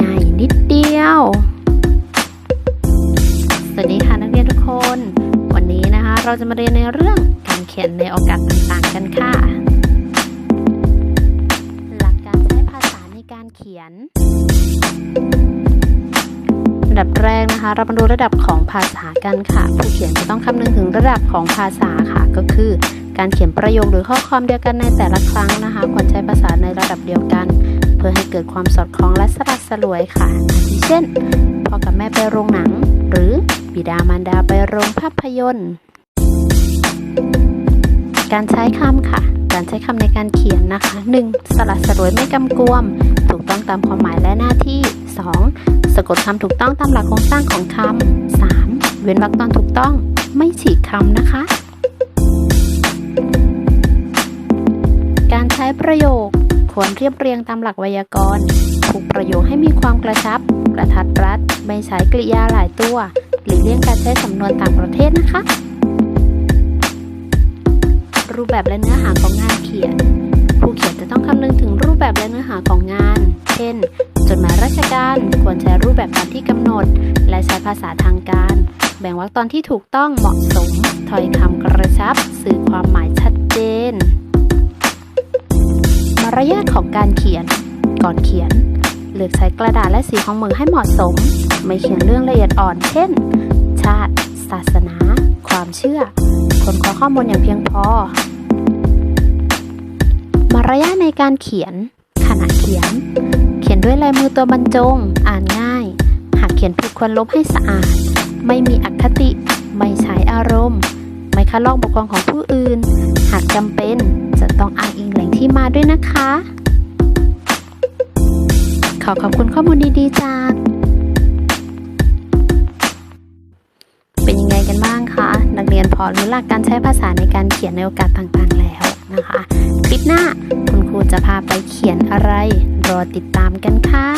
ง่ายนิดเดียว สวัสดีค่ะนักเรียนทุกคน วันนี้นะคะเราจะมาเรียนในเรื่องการเขียนในโอกาสต่างๆกันค่ะ หลักการใช้ภาษาในการเขียนระดับแรกนะคะ เรามาดูระดับของภาษากันค่ะ ผู้เขียนจะต้องคำนึงถึงระดับของภาษาค่ะ ก็คือ การเขียนประโยคหรือข้อความเดียวกันในแต่ละครั้งนะคะ ควรใช้ภาษาในระดับเดียวกัน พื่อให้เกิดความสอดคล้องและสลัดสลวยค่ะ เช่นพ่อกับแม่ไปโรงหนัง หรือบิดามารดาไปโรงภาพยนตร์ การใช้คำค่ะ การใช้คำในการเขียนนะคะ 1. สลัดสลวยไม่กำกวม ถูกต้องตามความหมายและหน้าที่ 2. สะกดคำถูกต้องตามหลักโครงสร้างของคำ 3. เว้นวรรคตอนถูกต้องไม่ฉีกคำนะคะ การใช้ประโยค ควรเรียบเรียงตามหลักไวยากรณ์ผูกประโยคให้มีความกระชับ กระทัดรัด ไม่ใช้กริยาหลายตัวหรือเลี่ยงการใช้สำนวนต่างประเทศนะคะ รูปแบบและเนื้อหาของงานเขียน ผู้เขียนจะต้องคำนึงถึงรูปแบบและเนื้อหาของงาน เช่น จดหมายราชการควรใช้รูปแบบตามที่กำหนด และใช้ภาษาทางการ แบ่งวรรคตอนที่ถูกต้องเหมาะสม ถ้อยคำกระชับ สื่อความ ขียน ก่อนเขียน เลือกใช้กระดาษและสีของมือให้เหมาะสม ไม่เขียนเรื่องละเอียดอ่อน เช่น ชาติ ศาสนา ความเชื่อ คนขอข้อมูลอย่างเพียงพอ มารยาทในการเขียน ขณะเขียน เขียนด้วยลายมือตัวบรรจง อ่านง่าย หากเขียนผิดควรลบให้สะอาด ไม่มีอคติ ไม่ใช้อารมณ์ ไม่คัดลอกบกพร่องของผู้อื่น หากจำเป็นจะต้องอ้างอิงแหล่งที่มาด้วยนะคะ ขอขอบคุณข้อมูลดีๆจาก เป็นยังไงกันบ้างคะ นักเรียนพอรู้หลักการใช้ภาษาในการเขียนในโอกาสต่างๆแล้วนะคะ คลิปหน้าคุณครูจะพาไปเขียนอะไร รอติดตามกันค่ะ